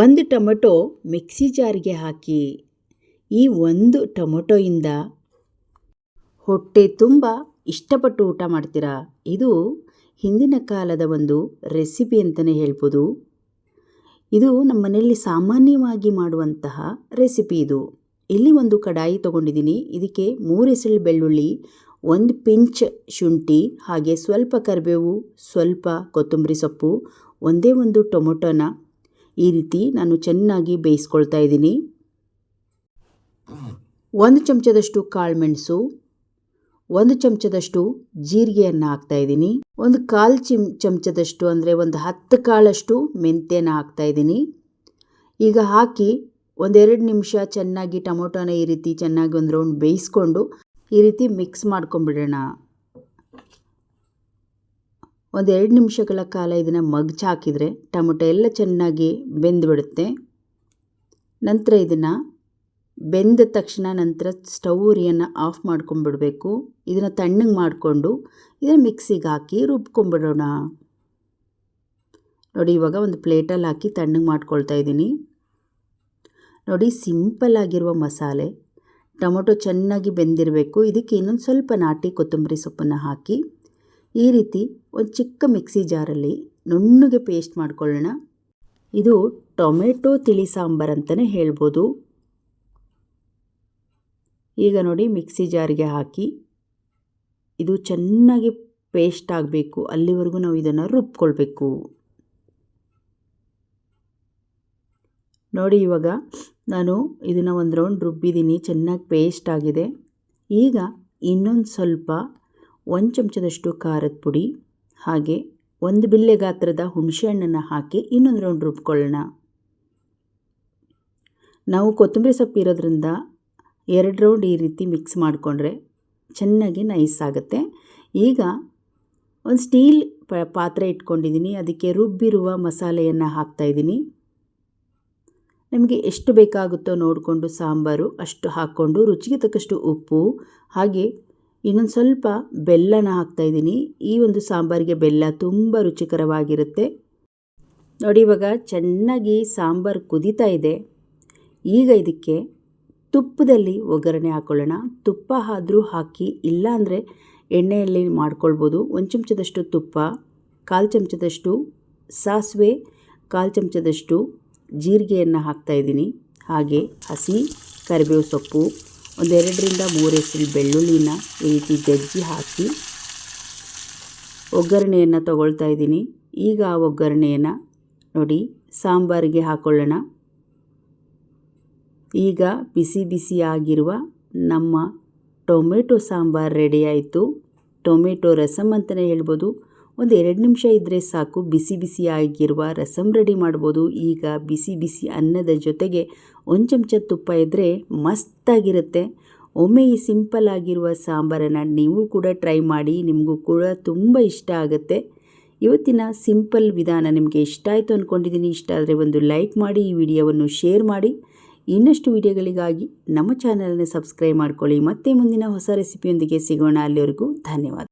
ಒಂದು tomato mixie ಜಾರಿಗೆ ಹಾಕಿ. ಈ ಒಂದು ಟೊಮೊಟೊಯಿಂದ ಹೊಟ್ಟೆ ತುಂಬ ಇಷ್ಟಪಟ್ಟು ಊಟ ಮಾಡ್ತೀರಾ? ಇದು ಹಿಂದಿನ ಕಾಲದ ಒಂದು ರೆಸಿಪಿ ಅಂತಲೇ ಹೇಳ್ಬೋದು. ಇದು ನಮ್ಮ ಮನೆಯಲ್ಲಿ ಸಾಮಾನ್ಯವಾಗಿ ಮಾಡುವಂತಹ ರೆಸಿಪಿ ಇದು. ಇಲ್ಲಿ ಒಂದು ಕಡಾಯಿ ತೊಗೊಂಡಿದ್ದೀನಿ. ಇದಕ್ಕೆ ಮೂರು ಎಸಳು ಬೆಳ್ಳುಳ್ಳಿ, ಒಂದು ಪಿಂಚ್ ಶುಂಠಿ, ಹಾಗೆ ಸ್ವಲ್ಪ ಕರಿಬೇವು, ಸ್ವಲ್ಪ ಕೊತ್ತಂಬರಿ ಸೊಪ್ಪು, ಒಂದೇ ಒಂದು ಟೊಮೊಟೊನ ಈ ರೀತಿ ನಾನು ಚೆನ್ನಾಗಿ ಬೇಯಿಸ್ಕೊಳ್ತಾ ಇದ್ದೀನಿ. ಒಂದು ಚಮಚದಷ್ಟು ಕಾಳುಮೆಣಸು ಒಂದು ಚಮಚದಷ್ಟು ಜೀರಿಗೆಯನ್ನು ಹಾಕ್ತಾ ಇದ್ದೀನಿ. ಒಂದು ಕಾಲು ಚಿಮ್, ಚಮಚದಷ್ಟು ಅಂದರೆ ಒಂದು ಹತ್ತು ಕಾಳಷ್ಟು ಮೆಂತ್ಯನ ಹಾಕ್ತಾ ಇದ್ದೀನಿ. ಈಗ ಹಾಕಿ ಒಂದೆರಡು ನಿಮಿಷ ಚೆನ್ನಾಗಿ ಟೊಮೊಟೊನ ಈ ರೀತಿ ಚೆನ್ನಾಗಿ ಒಂದು ರೌಂಡ್ ಬೇಯಿಸ್ಕೊಂಡು ಈ ರೀತಿ ಮಿಕ್ಸ್ ಮಾಡ್ಕೊಂಬಿಡೋಣ ಒಂದೆರಡು ನಿಮಿಷಗಳ ಕಾಲ ಇದನ್ನು ಮಗ್ಚ ಹಾಕಿದರೆ ಟೊಮೊಟೊ ಎಲ್ಲ ಚೆನ್ನಾಗಿ ಬೆಂದುಬಿಡುತ್ತೆ. ನಂತರ ಇದನ್ನು ಬೆಂದ ತಕ್ಷಣ ನಂತರ ಸ್ಟವ್ ಉರಿಯನ್ನು ಆಫ್ ಮಾಡ್ಕೊಂಬಿಡಬೇಕು. ಇದನ್ನು ತಣ್ಣಗೆ ಮಾಡಿಕೊಂಡು ಇದನ್ನು ಮಿಕ್ಸಿಗೆ ಹಾಕಿ ರುಬ್ಕೊಂಬಿಡೋಣ. ನೋಡಿ ಇವಾಗ ಒಂದು ಪ್ಲೇಟಲ್ಲಿ ಹಾಕಿ ತಣ್ಣಗೆ ಮಾಡ್ಕೊಳ್ತಾ ಇದ್ದೀನಿ. ನೋಡಿ ಸಿಂಪಲ್ ಆಗಿರುವ ಮಸಾಲೆ. ಟೊಮೊಟೊ ಚೆನ್ನಾಗಿ ಬೆಂದಿರಬೇಕು. ಇದಕ್ಕೆ ಇನ್ನೊಂದು ಸ್ವಲ್ಪ ನಾಟಿ ಕೊತ್ತಂಬರಿ ಸೊಪ್ಪನ್ನು ಹಾಕಿ ಈ ರೀತಿ ಒಂದು ಚಿಕ್ಕ ಮಿಕ್ಸಿ ಜಾರಲ್ಲಿ ನುಣ್ಣಗೆ ಪೇಸ್ಟ್ ಮಾಡ್ಕೊಳ್ಳೋಣ. ಇದು ಟೊಮೆಟೊ ತಿಳಿ ಸಾಂಬಾರು ಅಂತಲೇ ಹೇಳ್ಬೋದು. ಈಗ ನೋಡಿ ಮಿಕ್ಸಿ ಜಾರಿಗೆ ಹಾಕಿ ಇದು ಚೆನ್ನಾಗಿ ಪೇಸ್ಟ್ ಆಗಬೇಕು. ಅಲ್ಲಿವರೆಗೂ ನಾವು ಇದನ್ನು ರುಬ್ಕೊಳ್ಬೇಕು. ನೋಡಿ ಇವಾಗ ನಾನು ಇದನ್ನು ಒಂದು ರೌಂಡ್ ರುಬ್ಬಿದ್ದೀನಿ. ಚೆನ್ನಾಗಿ ಪೇಸ್ಟ್ ಆಗಿದೆ. ಈಗ ಇನ್ನೊಂದು ಸ್ವಲ್ಪ ಒಂದು ಚಮಚದಷ್ಟು ಖಾರದ ಪುಡಿ, ಹಾಗೆ ಒಂದು ಬಿಲ್ಲೆ ಗಾತ್ರದ ಹುಣಸೆಹಣ್ಣನ್ನು ಹಾಕಿ ಇನ್ನೊಂದು ರೌಂಡ್ ರುಬ್ಕೊಳ್ಳೋಣ. ನಾವು ಕೊತ್ತಂಬರಿ ಸೊಪ್ಪು ಇರೋದ್ರಿಂದ ಎರಡು ರೌಂಡ್ ಈ ರೀತಿ ಮಿಕ್ಸ್ ಮಾಡಿಕೊಂಡ್ರೆ ಚೆನ್ನಾಗಿ ನೈಸ್ ಆಗುತ್ತೆ. ಈಗ ಒಂದು ಸ್ಟೀಲ್ ಪ, ಪಾತ್ರೆ ಇಟ್ಕೊಂಡಿದ್ದೀನಿ, ಅದಕ್ಕೆ ರುಬ್ಬಿರುವ ಮಸಾಲೆಯನ್ನು ಹಾಕ್ತಾಯಿದ್ದೀನಿ ನಿಮಗೆ ಎಷ್ಟು ಬೇಕಾಗುತ್ತೋ ನೋಡಿಕೊಂಡು ಸಾಂಬಾರು ಅಷ್ಟು ಹಾಕ್ಕೊಂಡು ರುಚಿಗೆ ತಕ್ಕಷ್ಟು ಉಪ್ಪು, ಹಾಗೆ ಇನ್ನೊಂದು ಸ್ವಲ್ಪ ಬೆಲ್ಲನ ಹಾಕ್ತಾಯಿದ್ದೀನಿ ಈ ಒಂದು ಸಾಂಬಾರಿಗೆ ಬೆಲ್ಲ ತುಂಬ ರುಚಿಕರವಾಗಿರುತ್ತೆ. ನೋಡಿ, ಇವಾಗ ಚೆನ್ನಾಗಿ ಸಾಂಬಾರು ಕುದೀತಾ ಇದೆ. ಈಗ ಇದಕ್ಕೆ ತುಪ್ಪದಲ್ಲಿ ಒಗ್ಗರಣೆ ಹಾಕ್ಕೊಳ್ಳೋಣ ತುಪ್ಪ ಆದರೂ ಹಾಕಿ ಇಲ್ಲಾಂದರೆ ಎಣ್ಣೆಯಲ್ಲಿ ಮಾಡ್ಕೊಳ್ಬೋದು. ಒಂದು ಚಮಚದಷ್ಟು ತುಪ್ಪ, ಕಾಲು ಚಮಚದಷ್ಟು ಸಾಸಿವೆ, ಕಾಲು ಚಮಚದಷ್ಟು ಜೀರಿಗೆಯನ್ನು ಹಾಕ್ತಾಯಿದ್ದೀನಿ ಹಾಗೆ ಹಸಿ ಕರಿಬೇವು ಸೊಪ್ಪು ಒಂದೆರಡರಿಂದ ಮೂರು ಹೆಸರು ಬೆಳ್ಳುಳ್ಳಿನ ಈ ರೀತಿ ಜಜ್ಜಿ ಹಾಕಿ ಒಗ್ಗರಣೆಯನ್ನು ತಗೊಳ್ತಾ ಇದ್ದೀನಿ. ಈಗ ಆ ಒಗ್ಗರಣೆಯನ್ನು ನೋಡಿ ಸಾಂಬಾರಿಗೆ ಹಾಕ್ಕೊಳ್ಳೋಣ ಈಗ ಬಿಸಿ ಬಿಸಿಯಾಗಿರುವ ನಮ್ಮ ಟೊಮೆಟೊ ಸಾಂಬಾರು ರೆಡಿಯಾಯಿತು ಟೊಮೆಟೊ ರಸಮ್ ಅಂತಲೇ ಹೇಳ್ಬೋದು. ಒಂದು ಎರಡು ನಿಮಿಷ ಇದ್ದರೆ ಸಾಕು. ಬಿಸಿ ಬಿಸಿ ಆಗಿರುವ ರಸಂ ರೆಡಿ ಮಾಡ್ಬೋದು. ಈಗ ಬಿಸಿ ಬಿಸಿ ಅನ್ನದ ಜೊತೆಗೆ ಒಂದು ಚಮಚ ತುಪ್ಪ ಇದ್ದರೆ ಮಸ್ತಾಗಿರುತ್ತೆ. ಒಮ್ಮೆ ಈ ಸಿಂಪಲ್ ಆಗಿರುವ ಸಾಂಬಾರನ್ನು ನೀವು ಕೂಡ ಟ್ರೈ ಮಾಡಿ. ನಿಮಗೂ ಕೂಡ ತುಂಬ ಇಷ್ಟ ಆಗುತ್ತೆ. ಇವತ್ತಿನ ಸಿಂಪಲ್ ವಿಧಾನ ನಿಮಗೆ ಇಷ್ಟ ಆಯಿತು ಅಂದ್ಕೊಂಡಿದ್ದೀನಿ ಇಷ್ಟ ಆದರೆ ಒಂದು ಲೈಕ್ ಮಾಡಿ, ಈ ವಿಡಿಯೋವನ್ನು ಶೇರ್ ಮಾಡಿ. ಇನ್ನಷ್ಟು ವಿಡಿಯೋಗಳಿಗಾಗಿ ನಮ್ಮ ಚಾನಲನ್ನು ಸಬ್ಸ್ಕ್ರೈಬ್ ಮಾಡ್ಕೊಳ್ಳಿ. ಮತ್ತೆ ಮುಂದಿನ ಹೊಸ ರೆಸಿಪಿಯೊಂದಿಗೆ ಸಿಗೋಣ. ಅಲ್ಲಿವರೆಗೂ ಧನ್ಯವಾದ.